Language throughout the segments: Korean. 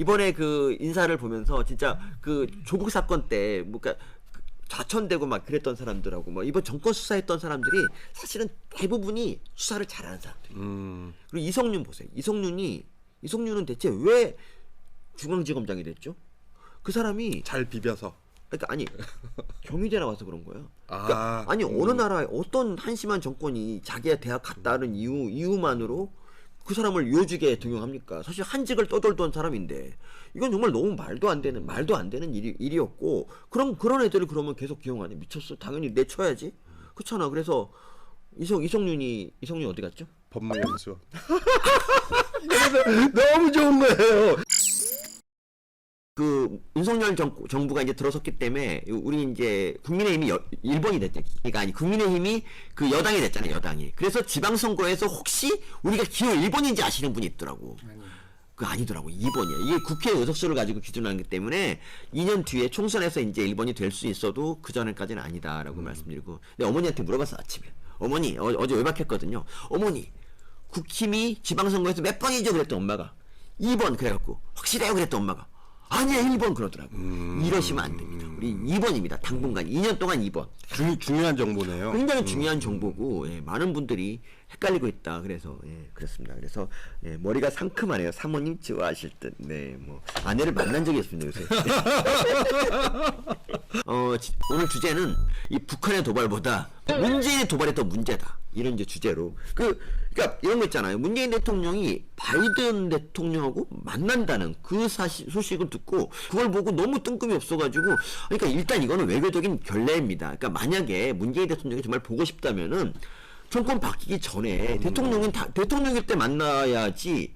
이번에 그 인사를 보면서 진짜 그 조국 사건 때 뭔가 그 좌천되고 막 그랬던 사람들하고 뭐 이번 정권 수사했던 사람들이 사실은 대부분이 수사를 잘하는 사람들. 음, 그리고 이성윤 보세요. 이성윤이 이성윤은 대체 왜 중앙지검장이 됐죠? 그 사람이 잘 비벼서. 그러니까 아니 경희대 나와서 그런 거야. 아, 그러니까 아 니 어느 나라에 어떤 한심한 정권이 자기가 대학 갔다는 이유 이유만으로 그 사람을 요직에 등용합니까? 사실 한직을 떠돌던 사람인데 이건 정말 너무 말도 안 되는 말도 안 되는 일이, 일이었고 그럼 그런 애들을 그러면 계속 기용하네 미쳤어 당연히 내쳐야지 그렇잖아 그래서 이성 이성윤이 이성윤 어디 갔죠? 법무연수. 너무 좋은 거예요. 그 윤석열 정, 정부가 이제 들어섰기 때문에 우리 이제 국민의힘이 여, 1번이 됐죠. 그러니까 아니 국민의힘이 그 여당이 됐잖아요. 여당이. 그래서 지방선거에서 혹시 우리가 기호 1번인지 아시는 분이 있더라고. 그 아니더라고. 2번이야. 이게 국회 의석수를 가지고 기준하기 때문에 2년 뒤에 총선에서 이제 1번이 될 수 있어도 그 전에까지는 아니다라고 말씀드리고. 근데 어머니한테 물어봤어 아침에. 어머니 어, 어제 외박했거든요. 어머니 국힘이 지방선거에서 몇 번이죠? 그랬던 엄마가 2번 그래갖고 확실해요? 그랬던 엄마가 아니야 1번 그러더라고. 이러시면 안 됩니다. 우리 2번입니다. 당분간. 2년 동안 2번. 중, 중요한 정보네요. 굉장히 중요한 정보고 예, 많은 분들이 헷갈리고 있다 그래서 예, 그렇습니다 그래서 예, 머리가 상큼하네요 사모님 좋아하실 듯 네 뭐 아내를 만난 적이 없습니다 요새 어, 지- 오늘 주제는 이 북한의 도발보다 문재인의 도발이 더 문제다. 이런 이제 주제로. 그, 그니까 이런 거 있잖아요. 문재인 대통령이 바이든 대통령하고 만난다는 그 사실, 소식을 듣고 그걸 보고 너무 뜬금이 없어가지고 그러니까 일단 이거는 외교적인 결례입니다. 그러니까 만약에 문재인 대통령이 정말 보고 싶다면은 정권 바뀌기 전에 대통령은 다, 대통령일 때 만나야지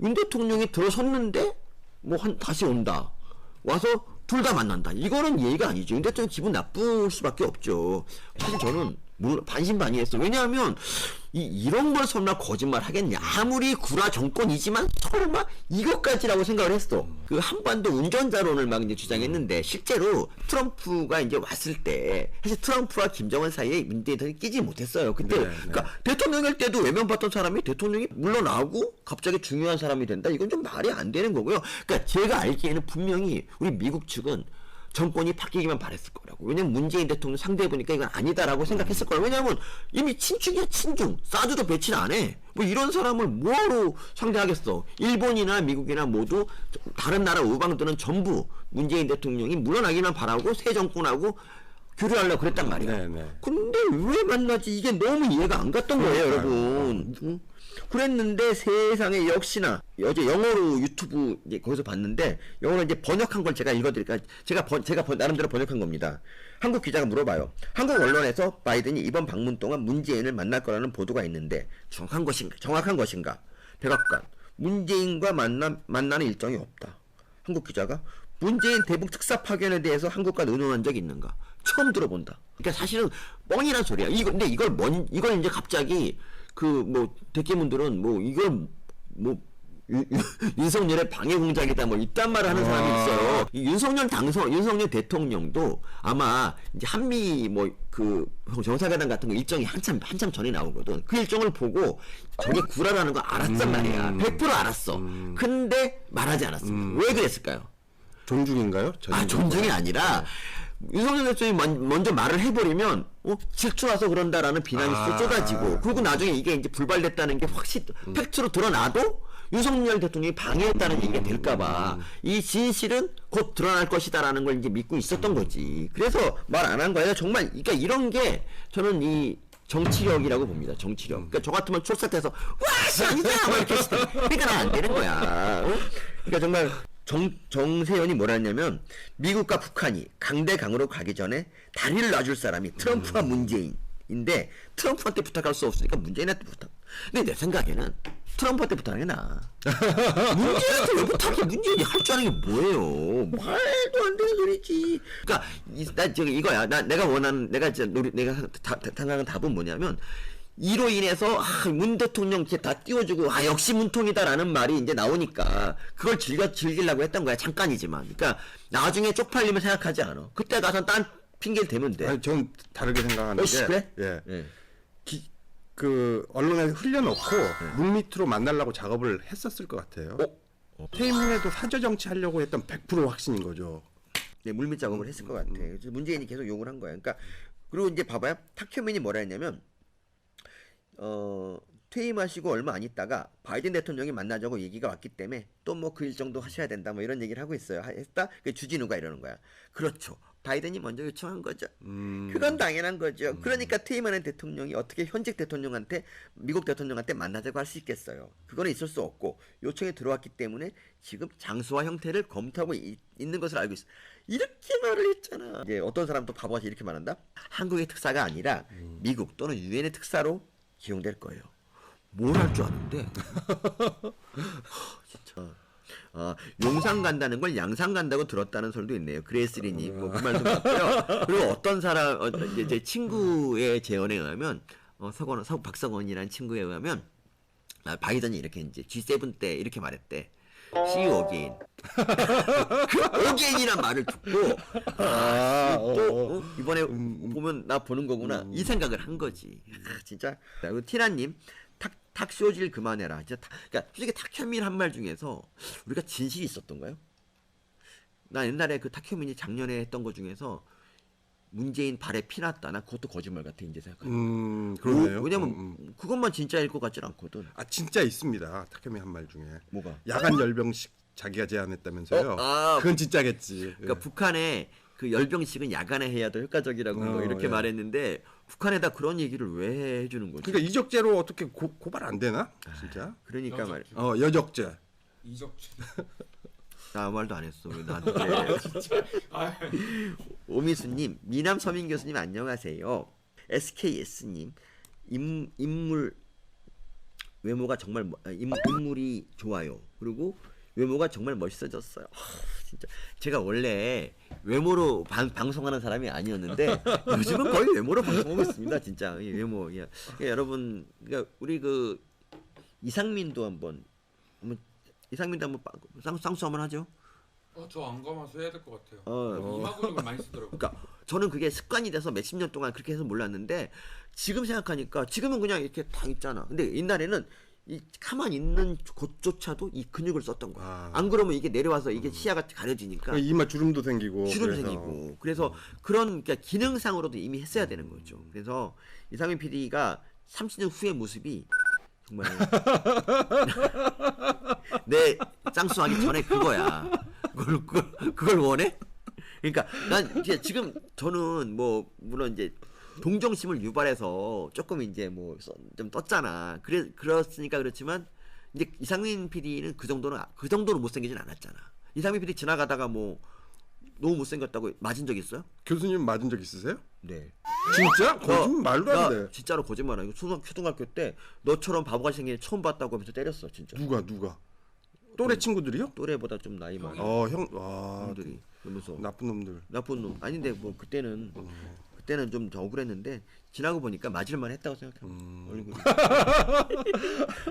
윤 대통령이 들어섰는데 뭐 한 다시 온다. 와서 둘 다 만난다. 이거는 예의가 아니죠. 근데 좀 기분 나쁠 수밖에 없죠. 사실 저는 물론 반신반의했어. 왜냐하면 이, 이런 걸 설마 거짓말 하겠냐. 아무리 구라 정권이지만 설마 이것까지라고 생각을 했어. 그 한반도 운전자론을 막 이제 주장했는데 실제로 트럼프가 이제 왔을 때 사실 트럼프와 김정은 사이에 대통령이 끼지 못했어요. 그때 네, 네. 그러니까 대통령일 때도 외면받던 사람이 대통령이 물러나고 갑자기 중요한 사람이 된다. 이건 좀 말이 안 되는 거고요. 그러니까 제가 알기에는 분명히 우리 미국 측은 정권이 바뀌기만 바랬을 거라고. 왜냐면 문재인 대통령 상대해 보니까 이건 아니다라고 생각했을 거라고. 왜냐면 이미 친중이야 친중. 사드도 배치를 안 해. 뭐 이런 사람을 뭐하러 상대하겠어. 일본이나 미국이나 모두 다른 나라 우방들은 전부 문재인 대통령이 물러나기만 바라고 새 정권하고 교류하려고 그랬단 말이야. 네, 네. 근데 왜 만나지? 이게 너무 이해가 안 갔던 거예요, 여러분. 응? 그랬는데 세상에 역시나 어제 영어로 유튜브 이제 거기서 봤는데 영어로 이제 번역한 걸 제가 읽어드릴까? 제가 번, 제가 번- 나름대로 번역한 겁니다. 한국 기자가 물어봐요. 한국 언론에서 바이든이 이번 방문 동안 문재인을 만날 거라는 보도가 있는데 정확한 것인가? 정확한 것인가? 백악관 문재인과 만나 만나는 일정이 없다. 한국 기자가 문재인 대북 특사 파견에 대해서 한국과 의논한 적이 있는가? 처음 들어본다. 그러니까 사실은 뻥이란 소리야. 이거 근데 이걸 뭔 이걸 이제 갑자기 그 뭐 대깨문들은 뭐 이걸 뭐 윤석열의 방해 공작이다 뭐 이딴 말을 하는 사람이 아. 있어요. 이 윤석열 당선 윤석열 대통령도 아마 이제 한미 뭐 그 정상회담 같은 거 일정이 한참 한참 전에 나오거든. 그 일정을 보고 저게 구라라는 거 알았단 말이야. 100% 알았어. 근데 말하지 않았어. 왜 그랬을까요? 존중인가요? 아 존중이 아니라 윤석열 대통령이 먼- 먼저 말을 해버리면 어 질투나서 그런다라는 비난이 아. 쏟아지고 그리고 나중에 이게 이제 불발됐다는 게 확실히 팩트로 드러나도 윤석열 대통령이 방해했다는 얘기가 될까봐 이 진실은 곧 드러날 것이다라는 걸 이제 믿고 있었던 거지. 그래서 말 안 한 거예요. 정말 그러니까 이런 게 저는 이 정치력이라고 봅니다. 정치력. 그러니까 저 같으면 촉sat해서 와, 씨 아니잖아. 막 이렇게 그러니까 안 되는 거야. 어? 그러니까 정말 정, 정세현이 뭐라 했냐면 미국과 북한이 강대강으로 가기 전에 다리를 놔줄 사람이 트럼프와 문재인인데 트럼프한테 부탁할 수 없으니까 문재인한테 부탁. 근데 내 생각에는 트럼프한테 부탁하는 게 나아. 문재인한테 왜 부탁해? 문재인이 할 줄 아는 게 뭐예요? 말도 안 되는 소리지. 그러니까 이, 나 저기 이거야. 나 내가 원하는 내가 이제 노리 내가 생각하는 답은 뭐냐면 이로 인해서 아, 문 대통령 이렇게 다 띄워주고 아 역시 문통이다라는 말이 이제 나오니까 그걸 즐겨 즐기려고 했던 거야 잠깐이지만 그러니까 나중에 쪽팔림을 생각하지 않아 그때 가서 딴 핑계를 대면 돼 아니, 전 다르게 생각하는 어, 게 씨, 그래? 예. 예. 기- 그 언론에 흘려놓고 문 밑으로 만나려고 작업을 했었을 것 같아요. 어? 퇴임 후에도 사저 정치 하려고 했던 100% 확신인 거죠. 네, 물밑 작업을 했을 것 같아. 그래서 문재인이 계속 욕을 한 거야. 그러니까 그리고 이제 봐봐요. 탁현민이 뭐라 했냐면 어 퇴임하시고 얼마 안 있다가 바이든 대통령이 만나자고 얘기가 왔기 때문에 또 뭐 그 일정도 하셔야 된다 뭐 이런 얘기를 하고 있어요. 하- 했다. 그 주진우가 이러는 거야. 그렇죠. 바이든이 먼저 요청한 거죠. 음. 그건 당연한 거죠. 그러니까 퇴임하는 대통령이 어떻게 현직 대통령한테 미국 대통령한테 만나자고 할 수 있겠어요. 그거는 있을 수 없고 요청이 들어왔기 때문에 지금 장소와 형태를 검토하고 이- 있는 것을 알고 있어. 이렇게 말을 했잖아. 이제 어떤 사람도 바보같이 이렇게 말한다. 한국의 특사가 아니라 미국 또는 유엔의 특사로 기용될 거예요. 뭘 할 줄 아는데? 진짜. 아, 용산 간다는 걸 양산 간다고 들었다는 설도 있네요. 그레이스리님 뭐그 말도 맞고요. 그리고 어떤 사람 어, 이제 제 친구의 재언에 의하면 어, 서건 서 박성원이라는 친구에 의하면 아, 바이든이 이렇게 이제 G7 때 이렇게 말했대. See you again. 그 again이란 말을 듣고 아, 어, 또 어, 이번에 보면 나 보는 거구나. 이 생각을 한 거지. 아, 진짜. 그리고 티라님 탁 탁 쇼질 그만해라. 진짜 탁, 그러니까 솔직히 탁현민 한 말 중에서 우리가 진실이 있었던가요? 나 옛날에 그 탁현민이 작년에 했던 거 중에서 문재인 발에 피났다 나 그것도 거짓말 같아 이제 생각하면 음, 그러네요. 왜냐면 음, 음. 그것만 진짜일 것 같진 않거든 아 진짜 있습니다. 탁현미 한 말 중에 뭐가 야간 열병식 자기가 제안했다면서요. 어? 아, 그건 진짜겠지. 그러니까 북한에 그 열병식은 야간에 해야 더 효과적이라고 뭐 어, 이렇게 예. 말했는데 북한에다 그런 얘기를 왜 해주는 거지? 그러니까 이적죄로 어떻게 고, 고발 안 되나? 진짜? 그러니까 여적. 말, 어 여적죄. 이적죄. 나 아무 말도 안 했어. 왜 나한테? 아, 오미수님, 미남 서민 교수님 안녕하세요. SKS님, 인, 인물 외모가 정말 멋- 아, 인, 인물이 좋아요. 그리고 외모가 정말 멋있어졌어요. 하, 진짜 제가 원래 외모로 방, 방송하는 사람이 아니었는데 요즘은 거의 외모로 방송하고 있습니다. 진짜 이 외모. 예. 그러니까 여러분, 그러니까 우리 그 이상민도 한번 한번 이상민도 한번 빠- 쌍, 쌍수 한번 하죠. 어, 저안 감아서 해야 될 것 같아요. 어. 이마 근육을 많이 쓰더라고요. 그러니까 저는 그게 습관이 돼서 몇십 년 동안 그렇게 해서 몰랐는데 지금 생각하니까 지금은 그냥 이렇게 다 있잖아. 근데 옛날에는 이 가만히 있는 곳조차도 이 근육을 썼던 거야. 아. 안 그러면 이게 내려와서 이게 시야가 가려지니까 그러니까 이마 주름도 생기고. 주름 그래서. 생기고 그래서 그런 그러니까 기능상으로도 이미 했어야 되는 거죠. 그래서 이상민 PD가 30년 후의 모습이 정말 내 짱수하기 전에 그거야. 그걸 그걸, 그걸 원해? 그러니까 난 이제 지금 저는 뭐 물론 이제 동정심을 유발해서 조금 이제 뭐 좀 떴잖아. 그래 그렇으니까 그렇지만 이제 이상민 PD는 그 정도는 그 정도로 못생기진 않았잖아. 이상민 PD 지나가다가 뭐 너무 못생겼다고 맞은 적 있어요? 교수님 맞은 적 있으세요? 네. 진짜? 거짓말 말도 나 안 돼. 진짜로 거짓말 아니고 초등, 초등학교 때 너처럼 바보같이 생긴 애 처음 봤다고 하면서 때렸어 진짜. 누가 누가? 또래 친구들이요? 또래보다 좀 나이 많은 어, 형, 와, 형들이 그러면서 나쁜 놈들. 나쁜 놈 아닌데 뭐 그때는 그때는 좀더 억울했는데 지나고 보니까 맞을만 했다고 생각합니다 얼굴이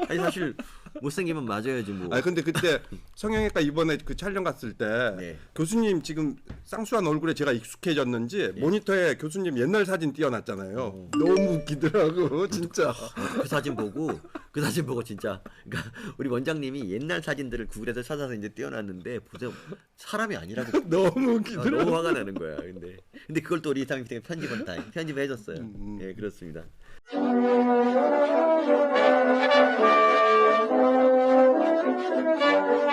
아니 사실 못생기면 맞아야지 뭐. 아 근데 그때 성형외과 이번에 그 촬영 갔을 때 네. 교수님 지금 쌍수한 얼굴에 제가 익숙해졌는지 모니터에 교수님 옛날 사진 띄워놨잖아요. 너무 웃기더라고 진짜. 그 사진 보고 그 사진 보고 진짜. 그러니까 우리 원장님이 옛날 사진들을 구글에서 찾아서 이제 띄워놨는데 보세요. 사람이 아니라고. 너무 아, 웃기더라고. 너무 화가 나는 거야 근데. 근데 그걸 또 우리 이상민 PD가 편집은 다 편집을 해줬어요 예 그렇습니다